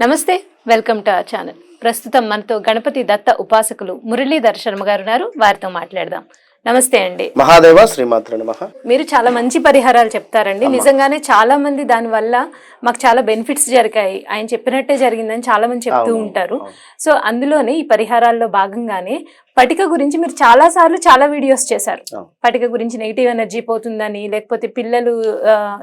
నమస్తే welcome to our channel. ప్రస్తుతం మనతో గణపతి దత్త ఉపాసకులు మురళీధర్ శర్మ గారు ఉన్నారు. వారితో మాట్లాడదాం. నమస్తే అండి. మహాదేవ శ్రీమాత్ర మీరు చాలా మంచి పరిహారాలు చెప్తారండి. నిజంగానే చాలా మంది దాని వల్ల మాకు చాలా బెనిఫిట్స్ జరిగాయి. ఆయన చెప్పినట్టే జరిగిందని చాలా మంది చెప్తూ ఉంటారు. సో అందులోనే ఈ పరిహారాల్లో భాగంగానే పటిక గురించి మీరు చాలా సార్లు చాలా వీడియోస్ చేశారు. పటిక గురించి నెగిటివ్ ఎనర్జీ పోతుందని లేకపోతే పిల్లలు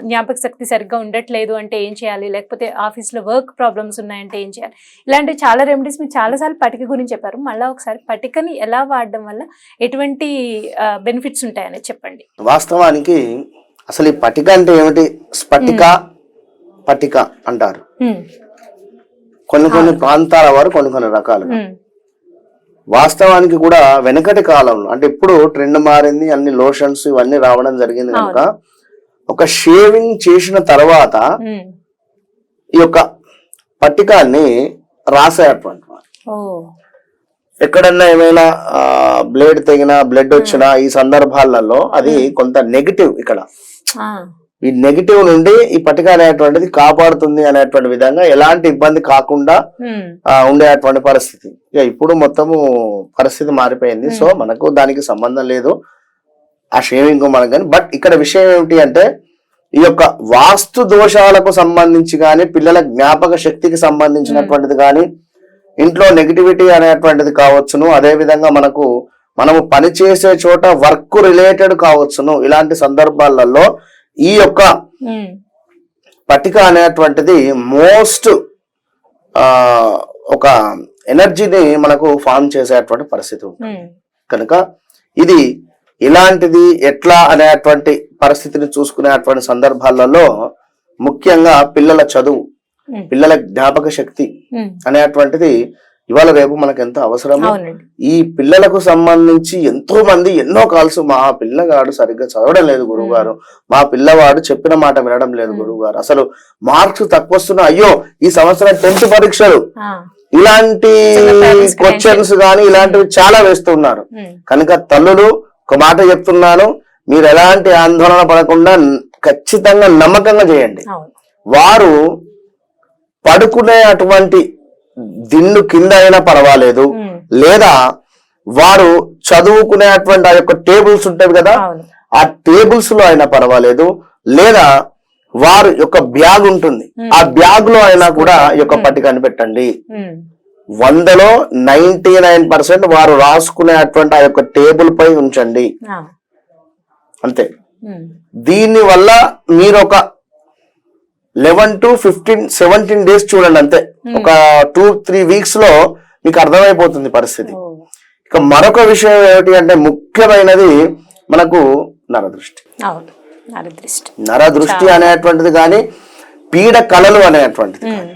జ్ఞాపక శక్తి సరిగ్గా ఉండట్లేదు అంటే ఏం చేయాలి? లేకపోతే ఆఫీస్లో వర్క్ ప్రాబ్లమ్స్ ఉన్నాయంటే ఏం చేయాలి? ఇలాంటి చాలా రెమెడీస్ మీరు చాలా సార్లు పటిక గురించి చెప్పారు. మళ్ళీ ఒకసారి పటికని ఎలా వాడడం వల్ల ఎటువంటి బెనిఫిట్స్ ఉంటాయని చెప్పండి. వాస్తవానికి అసలు ఈ పటిక అంటే ఏమిటి? స్ఫటిక పటిక అంటారు. కొన్ని కొన్ని ప్రాంతాల వారు కొన్ని కొన్ని రకాలు ఉమ్, వాస్తవానికి కూడా వెనకటి కాలంలో అంటే ఇప్పుడు ట్రెండ్ మారింది అన్ని లోషన్స్ ఇవన్నీ రావడం జరిగింది కనుక ఒక షేవింగ్ చేసిన తర్వాత. ఈ యొక్క పట్టికాన్ని రాసేటువంటి ఎక్కడన్నా ఏమైనా బ్లేడ్ తెగినా బ్లడ్ వచ్చినా ఈ సందర్భాలలో అది కొంత నెగిటివ్ ఇక్కడ. ఈ నెగిటివ్ నుండి ఈ పట్టిక అనేటువంటిది కాపాడుతుంది అనేటువంటి విధంగా ఎలాంటి ఇబ్బంది కాకుండా ఆ, ఉండేటువంటి పరిస్థితి. ఇక ఇప్పుడు మొత్తము పరిస్థితి మారిపోయింది. సో మనకు దానికి సంబంధం లేదు. ఆ షేవింగ్ మనకు కానీ బట్ ఇక్కడ విషయం ఏమిటి అంటే ఈ యొక్క వాస్తు దోషాలకు సంబంధించి కానీ పిల్లల జ్ఞాపక శక్తికి సంబంధించినటువంటిది కానీ ఇంట్లో నెగిటివిటీ అనేటువంటిది కావచ్చును. అదే విధంగా మనకు మనము పనిచేసే చోట వర్క్ రిలేటెడ్ కావచ్చును. ఇలాంటి సందర్భాలలో ఈ యొక్క పట్టిక అనేటువంటిది మోస్ట్ ఒక ఎనర్జీని మనకు ఫామ్ చేసేటువంటి పరిస్థితి ఉంటుంది. కనుక ఇది ఇలాంటిది ఎట్లా అనేటువంటి పరిస్థితిని చూసుకునేటువంటి సందర్భాలలో ముఖ్యంగా పిల్లల చదువు పిల్లల జ్ఞాపక శక్తి. అనేటువంటిది ఇవాళ రేపు మనకు ఎంత అవసరమో ఈ పిల్లలకు సంబంధించి ఎంతో మంది ఎన్నో కాల్స్ మా పిల్లగాడు సరిగ్గా చదవడం లేదు గురువు గారు మా పిల్లవాడు చెప్పిన మాట వినడం లేదు గురువు గారు అసలు మార్క్స్ తక్కువ వస్తున్నా అయ్యో ఈ సంవత్సరం టెన్త్ పరీక్షలు. ఇలాంటి క్వశ్చన్స్ కానీ ఇలాంటివి చాలా వేస్తున్నారు. కనుక తల్లులు ఒక మాట చెప్తున్నాను. మీరు ఎలాంటి ఆందోళన పడకుండా ఖచ్చితంగా నమ్మకంగా చేయండి. వారు పడుకునే అటువంటి దిండు కింద అయినా పర్వాలేదు. లేదా వారు చదువుకునేటువంటి ఆ యొక్క టేబుల్స్ ఉంటాయి కదా ఆ టేబుల్స్లో అయినా పర్వాలేదు. లేదా వారు యొక్క బ్యాగ్ ఉంటుంది. ఆ బ్యాగ్లో అయినా కూడా ఈ యొక్క పట్టికని పెట్టండి ఉమ్, వందలో నైన్టీ నైన్ పర్సెంట్ వారు రాసుకునేటువంటి ఆ యొక్క టేబుల్ పై ఉంచండి. అంతే. దీని వల్ల మీరు ఒక eleven to fifteen seventeen days చూడండి అంతే. ఒక టూ త్రీ వీక్స్లో మీకు అర్థమైపోతుంది పరిస్థితి. ఇక మరొక విషయం ఏమిటి అంటే ముఖ్యమైనది మనకు నరదృష్టి. నరదృష్టి. నరదృష్టి అనేటువంటిది కానీ పీడ కళలు అనేటువంటిది ఉమ్,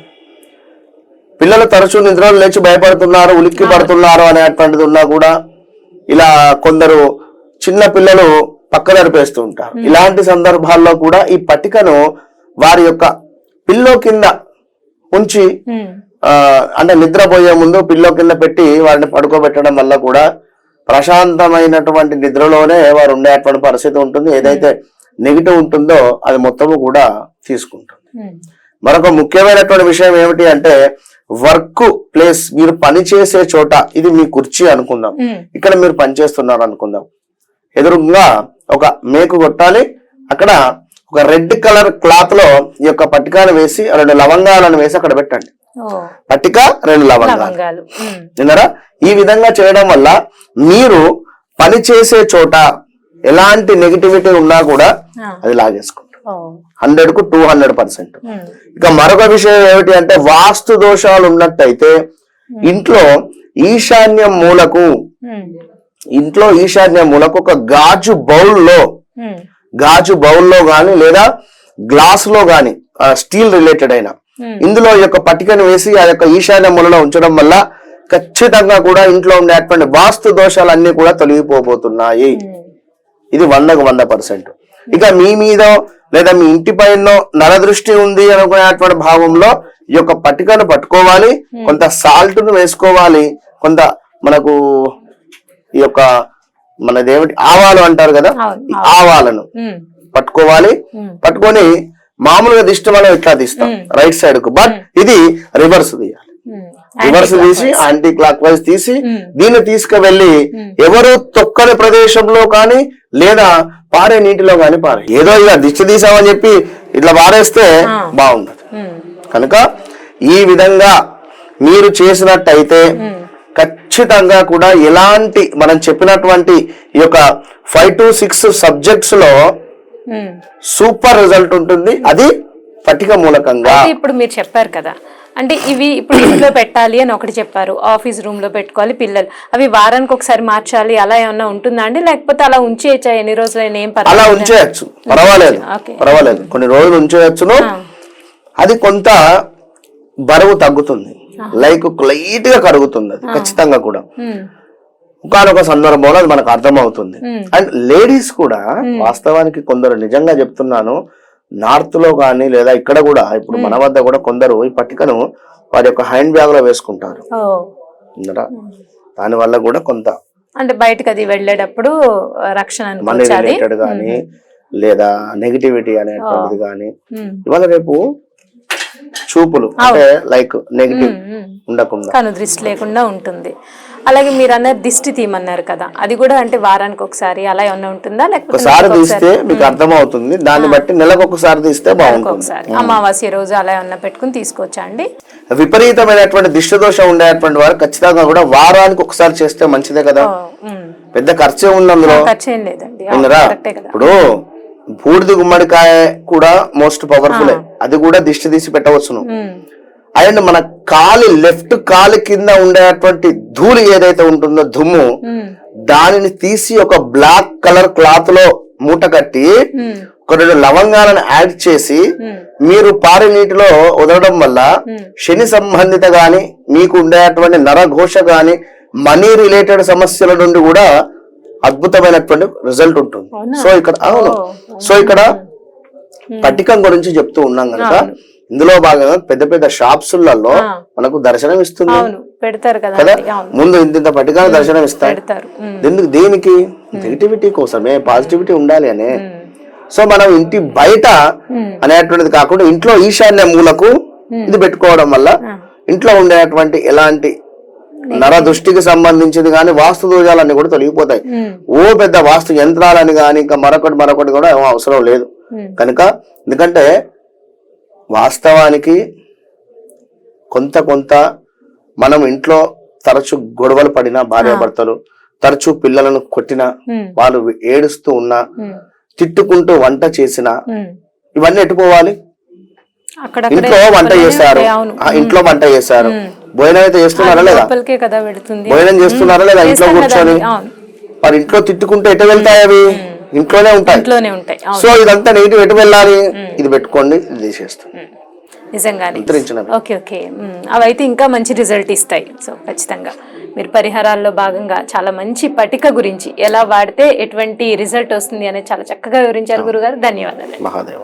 పిల్లలు తరచూ నిద్రలు లేచి భయపడుతున్నారు ఉలిక్కి పడుతున్నారు అనేటువంటిది ఉన్నా కూడా ఇలా కొందరు చిన్న పిల్లలు పక్క నడిపేస్తూ ఉంటారు ఇలాంటి సందర్భాల్లో కూడా ఈ పట్టికను వారి యొక్క పిల్లో కింద ఉంచి అంటే నిద్రపోయే ముందు పిల్లో కింద పెట్టి వారిని పడుకోబెట్టడం వల్ల కూడా ప్రశాంతమైనటువంటి నిద్రలోనే వారు ఉండేటువంటి పరిస్థితి ఉంటుంది. ఏదైతే నెగిటివ్ ఉంటుందో అది మొత్తము కూడా తీసుకుంటుంది. మరొక ముఖ్యమైనటువంటి విషయం ఏమిటి అంటే వర్క్ ప్లేస్ మీరు పని చేసే చోట ఇది మీ కుర్చీ అనుకుందాం. ఇక్కడ మీరు పని చేస్తున్నారు అనుకుందాం. ఎదురుగా ఒక మేకు కొట్టాలి. అక్కడ ఒక రెడ్ కలర్ క్లాత్లో ఈ యొక్క పట్టికాను వేసి రెండు లవంగాలను వేసి అక్కడ పెట్టండి. పట్టిక రెండు లవంగాలు. విన్నారా? ఈ విధంగా చేయడం వల్ల మీరు పని చేసే చోట ఎలాంటి నెగిటివిటీ ఉన్నా కూడా అది లాగేసుకుంటాం ఓ. హండ్రెడ్కు టూ హండ్రెడ్ పర్సెంట్. ఇక మరొక విషయం ఏమిటి అంటే వాస్తు దోషాలు ఉన్నట్టయితే ఇంట్లో ఈశాన్య మూలకు ఇంట్లో ఈశాన్య మూలకు ఒక గాజు బౌల్లో ఉమ్, గాజు బౌల్లో గాని లేదా గ్లాస్లో గాని స్టీల్ రిలేటెడ్ అయిన. Hmm. ఇందులో ఈ యొక్క పట్టికను వేసి ఆ యొక్క ఈశాన్య మూలలో ఉంచడం వల్ల ఖచ్చితంగా కూడా ఇంట్లో ఉండేటువంటి వాస్తు దోషాలన్నీ కూడా తొలగిపోబోతున్నాయి. ఉమ్, ఇది వందకు వంద పర్సెంట్. ఇక మీ మీద లేదా మీ ఇంటి పైన నరదృష్టి ఉంది అనుకునేటువంటి భావంలో ఈ యొక్క పట్టికను పట్టుకోవాలి. కొంత సాల్ట్ను వేసుకోవాలి. కొంత మనకు ఈ యొక్క మనదేమిటి ఆవాలు అంటారు కదా? ఆవాలను పట్టుకోవాలి. పట్టుకొని మామూలుగా దిష్టి మనం ఇట్లా తీస్తాం రైట్ సైడ్కు బట్ ఇది రివర్స్ తీయాలి. రివర్స్ తీసి యాంటీ క్లాక్ వైజ్ తీసి దీన్ని తీసుకువెళ్ళి ఎవరు తొక్కని ప్రదేశంలో కానీ లేదా పారే నీటిలో కానీ పారే. ఏదో ఇక దిష్టి తీసామని చెప్పి ఇట్లా పారేస్తే బాగుండదు. కనుక ఈ విధంగా మీరు చేసినట్టయితే ఖచ్చితంగా కూడా ఎలాంటి మనం చెప్పినటువంటి ఈ యొక్క ఫైవ్ టు సిక్స్ సబ్జెక్ట్స్లో. సూపర్ రిజల్ట్ ఉంటుంది. అది పట్టిక మూలకంగా. ఇప్పుడు మీరు చెప్పారు కదా. అంటే ఇవి ఇప్పుడు ఇంట్లో పెట్టాలి అని ఒకటి చెప్పారు. ఆఫీస్ రూమ్లో పెట్టుకోవాలి పిల్లలు. అవి వారానికి ఒకసారి మార్చాలి అలా ఏమన్నా ఉంటుందా అండి? లేకపోతే అలా ఉంచేయచ్చా? ఎన్ని రోజులైనా ఏం అలా ఉంచేయచ్చు. పర్వాలేదు. పర్వాలేదు. కొన్ని రోజులు ఉంచేయచ్చును. అది కొంత బరువు తగ్గుతుంది. లైక్ లైట్గా కరుగుతుంది అది ఖచ్చితంగా కూడా. ఒకనొక సందర్భంలో అది మనకు అర్థమవుతుంది. అండ్ లేడీస్ కూడా వాస్తవానికి కొందరు నిజంగా చెప్తున్నాను నార్త్లో కానీ లేదా ఇక్కడ కూడా ఇప్పుడు మన వద్ద కూడా కొందరు ఈ పట్టికను వారి యొక్క హ్యాండ్ బ్యాగ్లో వేసుకుంటారు? దాని వల్ల కూడా కొంత అంటే బయటకు అది వెళ్ళేటప్పుడు రక్షణ మనీ రిలేటెడ్ కానీ లేదా నెగిటివిటీ అనేటువంటిది కానీ. ఇవాళ రేపు చూపులు అంటే లైక్ నెగిటివ్. ఉండకుండా. కను దృష్టి లేకుండా ఉంటుంది. అలాగే మీరు అన్నారు దిష్టి తీయమన్నారు కదా అది కూడా అంటే వారానికి ఒకసారి అలా ఏమన్నా ఉంటుందా? లేకపోతే ఒకసారి తీస్తే మీకు అర్థమవుతుంది. దాన్ని బట్టి నెలకు ఒకసారి తీస్తే బాగుంటుంది. అమావాస్య రోజు అలా ఏమన్నా పెట్టుకుని తీసుకోవచ్చా అండి? విపరీతమైనటువంటి దిష్టి దోషం ఉండేటువంటి వారు ఖచ్చితంగా కూడా వారానికి ఒకసారి చేస్తే మంచిదే కదా. పెద్ద ఖర్చే ఉంది అందులో ఖర్చు ఏం లేదండి. ఇప్పుడు బూడిద గుమ్మడికాయ కూడా మోస్ట్ పవర్ఫుల్ అది కూడా దిష్టి తీసి పెట్టవచ్చును. అండ్ మన కాలి లెఫ్ట్ కాలి కింద ఉండేటువంటి ధూళి ఏదైతే ఉంటుందో దుమ్ము. దానిని తీసి ఒక బ్లాక్ కలర్ క్లాత్లో మూట కట్టి. ఒక రెండు లవంగాలను యాడ్ చేసి. మీరు పారే నీటిలో వదలడం వల్ల శని సంబంధిత గాని మీకు ఉండేటువంటి నరఘోష గాని మనీ రిలేటెడ్ సమస్యల నుండి కూడా అద్భుతమైనటువంటి రిజల్ట్ ఉంటుంది? సో ఇక్కడ అవును. సో ఇక్కడ పట్టికం గురించి చెప్తూ ఉన్నాం కనుక ఇందులో భాగంగా పెద్ద పెద్ద షాప్స్లలో. మనకు దర్శనం ఇస్తుంది. పెడతారు కదా ముందు ఇంత ఇంత పట్టికలు దర్శనం ఉమ్. ఎందుకు దేనికి? నెగిటివిటీ కోసమే పాజిటివిటీ ఉండాలి అనే. సో మనం ఇంటి బయట. అనేటువంటిది కాకుండా ఇంట్లో ఈశాన్య మూలకు ఇది పెట్టుకోవడం వల్ల ఇంట్లో ఉండేటువంటి ఎలాంటి నర దృష్టికి సంబంధించింది కానీ వాస్తు దోషాలన్నీ కూడా తొలగిపోతాయి. ఓ పెద్ద వాస్తు యంత్రాలని కానీ ఇంకా మరొకటి మరొకటి కూడా ఏమో అవసరం లేదు. కనుక ఎందుకంటే వాస్తవానికి కొంత కొంత మనం ఇంట్లో తరచు గొడవలు పడిన భార్యాభర్తలు తరచు పిల్లలను కొట్టినా. వాళ్ళు ఏడుస్తూ ఉన్నా. తిట్టుకుంటూ వంట చేసినా. ఇవన్నీ ఎట్టుకోవాలి ఇంట్లో వంట చేశారు ఇంట్లో వంట చేశారు భోజనం అయితే చేస్తున్నారా లేదా? భోజనం చేస్తున్నారా లేదా? ఇంట్లో కూర్చొని? మరి ఇంట్లో తిట్టుకుంటే ఎటు వెళ్తాయి అవి? ఇంట్లోనే ఉంటాయి. సో ఇదంతా నెగిటివ్ ఎటు వెళ్ళాలి? ఇది పెట్టుకోండి ఇది తీసేస్తాం. నిజంగానే. Okay okay. అవైతే ఇంకా మంచి రిజల్ట్ ఇస్తాయి. సో ఖచ్చితంగా. మీరు పరిహారాల్లో భాగంగా చాలా మంచి పటిక గురించి ఎలా వాడితే ఎటువంటి రిజల్ట్ వస్తుంది అనేది చాలా చక్కగా వివరించారు గురుగారు. ధన్యవాదాలు. మహాదేవ్.